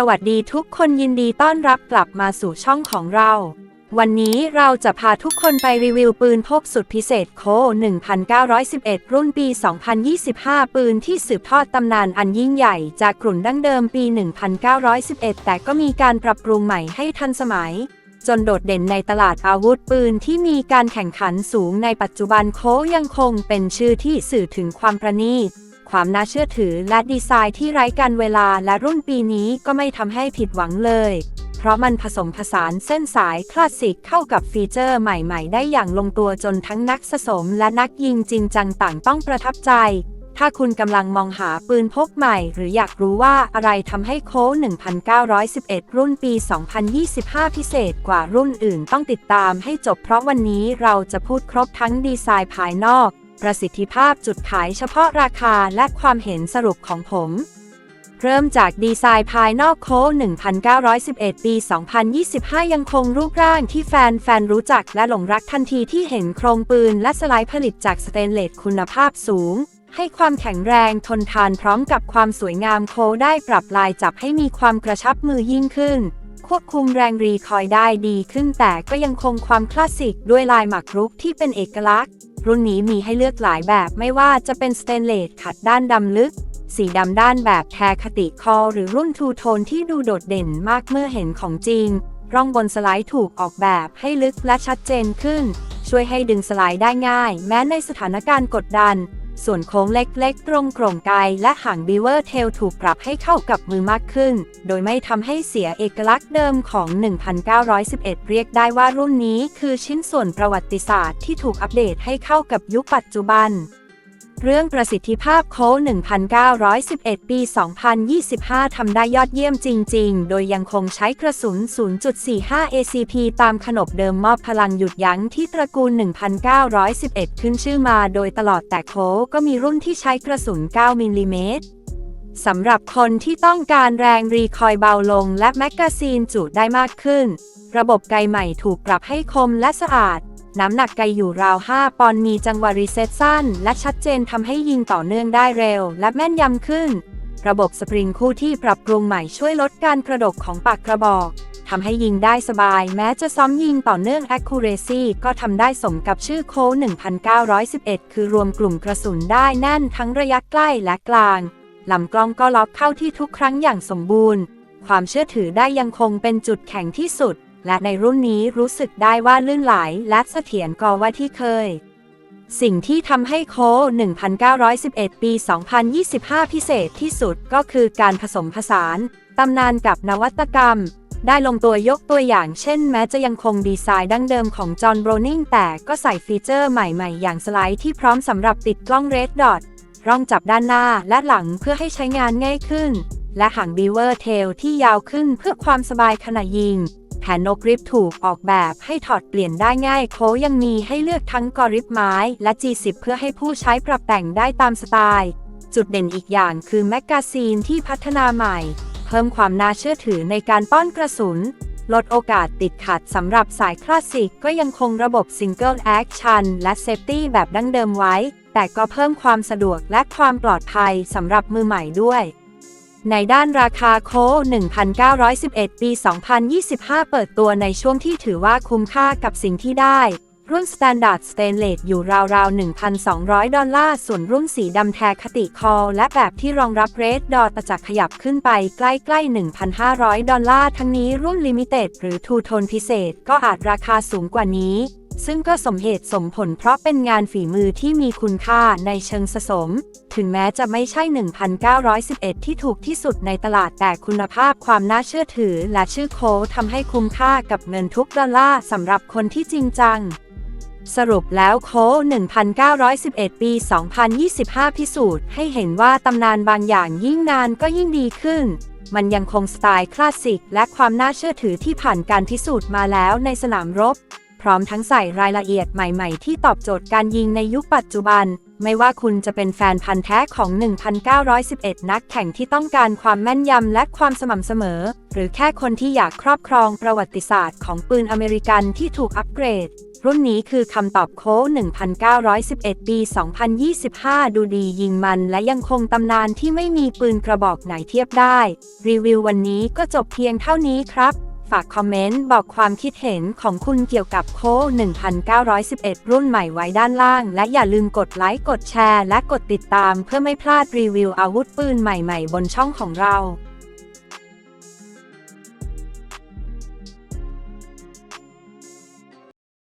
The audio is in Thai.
สวัสดีทุกคนยินดีต้อนรับกลับมาสู่ช่องของเรา วันนี้เราจะพาทุกคนไปรีวิวปืนพกสุดพิเศษโค 1911 รุ่นปี 2025 ปืนที่สืบทอดตำนานอันยิ่งใหญ่จากกลุ่นดั้งเดิมปี 1911 แต่ก็มีการปรับปรุงใหม่ให้ทันสมัย จนโดดเด่นในตลาดอาวุธปืนที่มีการแข่งขันสูงในปัจจุบันโคยังคงเป็นชื่อที่สื่อถึงความประณีต ความน่าเชื่อถือและดีไซน์ที่ไร้การเวลาและรุ่นปีนี้ก็ไม่ทำให้ผิดหวังเลย เพราะมันผสมผสานเส้นสายคลาสสิกเข้ากับฟีเจอร์ใหม่ๆ ได้อย่างลงตัวจนทั้งนักสะสมและนักยิงจริงจังต่างต้องประทับใจ ถ้าคุณกำลังมองหาปืนพกใหม่ หรืออยากรู้ว่าอะไรทำให้โค้ด1911 รุ่นปี 2025 พิเศษกว่ารุ่นอื่นต้องติดตามให้จบเพราะวันนี้เราจะพูดครบทั้งดีไซน์ภายนอก ประสิทธิภาพจุดขายเฉพาะราคาและความเห็นสรุปของผม เริ่มจากดีไซน์ภายนอกโค้ด1911 ปี 2025 ยังคงรูปร่างที่แฟนๆรู้จักและหลงรักทันทีที่เห็นโครงปืนและสไลด์ผลิตจากสเตนเลสคุณภาพสูง ให้ความแข็งแรงทนทานพร้อมกับความสวยงามโค้ดได้ปรับลายจับให้มีความกระชับมือยิ่งขึ้นควบคุมแรงรีคอยได้ดีขึ้นแต่ก็ยังคงความคลาสสิกด้วยลายหมากรุกที่เป็นเอกลักษณ์ รุ่นนี้มีให้เลือกหลายแบบไม่ว่าจะเป็นสเตนเลสขัดด้านดำลึก สีดำด้านแบบแทคติคอ หรือรุ่นทูโทนที่ดูโดดเด่นมากเมื่อเห็นของจริง ร่องบนสไลด์ถูกออกแบบให้ลึกและชัดเจนขึ้น ช่วยให้ดึงสไลด์ได้ง่าย แม้ในสถานการณ์กดดัน ส่วนโค้งเล็กๆ ตรงโครงกายและหางบีเวอร์เทลถูกปรับให้เข้ากับมือมากขึ้น โดยไม่ทำให้เสียเอกลักษณ์เดิมของ 1911 เรียกได้ว่ารุ่นนี้คือชิ้นส่วนประวัติศาสตร์ที่ถูกอัปเดตให้เข้ากับยุคปัจจุบัน เรื่องประสิทธิภาพโค้ด1911 ปี 2025 ทำได้ยอดเยี่ยมจริง ๆ โดยยังคงใช้กระสุน 0.45 ACP ตามขนบเดิมมอบพลังหยุดยั้งที่ตระกูล 1911 ขึ้นชื่อมาโดยตลอดแต่โค้ดก็มีรุ่นที่ใช้กระสุน 9 มิลลิเมตรสำหรับคนที่ต้องการแรงรีคอยเบาลงและแมกกาซีนจุได้มากขึ้น ระบบไกใหม่ถูกปรับให้คมและสะอาด น้ำหนักไกอยู่ราว 5 ปอนด์มีจังหวะรีเซ็ตสั้น และชัดเจนทำให้ยิงต่อเนื่องได้เร็ว และแม่นยำขึ้น ระบบสปริงคู่ที่ปรับปรุงใหม่ช่วยลดการกระดกของปากกระบอกทำให้ยิงได้สบาย แม้จะซ้อมยิงต่อเนื่อง accuracy ก็ทำได้สมกับชื่อโค้ด1911 คือรวมกลุ่มกระสุนได้แน่นทั้งระยะใกล้และกลางลำกล้องก็ล็อกเข้าที่ทุกครั้งอย่างสมบูรณ์ ความเชื่อถือได้ยังคงเป็นจุดแข็งที่สุด และในรุ่นนี้รู้สึกได้ว่าลื่นไหลและเสถียรกว่าที่เคย สิ่งที่ทำให้โค้ด1911 ปี 2025 พิเศษที่สุดก็คือการผสมผสานตำนานกับนวัตกรรม ได้ลงตัวยกตัวอย่างเช่นแม้จะยังคงดีไซน์ดั้งเดิมของจอห์นโบรนิงแต่ก็ใส่ฟีเจอร์ใหม่ๆ อย่างสไลด์ที่พร้อมสำหรับติดกล้องเรดดอทร่องจับด้านหน้าและหลังเพื่อให้ใช้งานง่ายขึ้น และหางบีเวอร์เทลที่ยาวขึ้นเพื่อความสบายขณะยิง ผ่นนกริบถูกออกแบบให้ถอดเปลี่ยนได้ง่าย โคยังมีให้เลือกทั้งกอริบไม้และ G10 เพื่อให้ผู้ใช้ปรับแต่งได้ตามสไตล์ จุดเด่นอีกอย่างคือแมกกาซีนที่พัฒนาใหม่ เพิ่มความน่าเชื่อถือในการป้อนกระสุน ลดโอกาสติดขัดสำหรับสายคลาสสิกก็ยังคงระบบ Single Action และ Safety แบบดั้งเดิมไว้ แต่ก็เพิ่มความสะดวกและความปลอดภัยสำหรับมือใหม่ด้วย ในด้านราคาโค้ด1911 ปี 2025 เปิดตัวในช่วงที่ถือว่าคุ้มค่ากับสิ่งที่ได้ รุ่น Standard Stainless อยู่ราวๆ 1,200 ดอลลาร์ ส่วนรุ่นสีดำแทคติคอลและแบบที่รองรับเรดดอตจะขยับขึ้นไปใกล้ๆ 1,500 ดอลลาร์ ทั้งนี้รุ่น Limited หรือทูโทนพิเศษก็อาจราคาสูงกว่านี้ ซึ่งก็สมเหตุสมผลเพราะเป็นงานฝีมือที่มีคุณค่าในเชิงสะสม ถึงแม้จะไม่ใช่ 1,911 ที่ถูกที่สุดในตลาดแต่คุณภาพความน่าเชื่อถือและชื่อโค้ดทำให้คุ้มค่ากับเงินทุกดอลลาร์สำหรับคนที่จริงจังสรุปแล้วโค้1911 ปี 2025 พิสูจน์ให้เห็นว่าตำนานบางอย่างยิ่งนานก็ยิ่งดีขึ้น มันยังคงสไตล์คลาสสิกและความน่าเชื่อถือที่ผ่านการพิสูจน์มาแล้วในสนามรบ ร้อมทั้งใส่รายละเอียดใหม่ๆ ที่ตอบโจทย์การยิงในยุคปัจจุบัน ไม่ว่าคุณจะเป็นแฟนพันธ์แท้ของ 1911 นักแข่งที่ต้องการความแม่นยำและความสม่ำเสมอ หรือแค่คนที่อยากครอบครองประวัติศาสตร์ของปืนอเมริกันที่ถูกอัปเกรด รุ่นนี้คือคำตอบโค้1911 ปี 2025 ดูดียิงมันและยังคงตำนานที่ไม่มีปืนกระบอกไหนเทียบได้ รีวิววันนี้ก็จบเพียงเท่านี้ครับ ฝากคอมเมนต์บอกความคิดเห็นของคุณเกี่ยวกับโค้ด1911 รุ่นใหม่ไว้ด้านล่าง และอย่าลืมกดไลค์ กดแชร์ และกดติดตามเพื่อไม่พลาดรีวิวอาวุธปืนใหม่ๆ บนช่องของเรา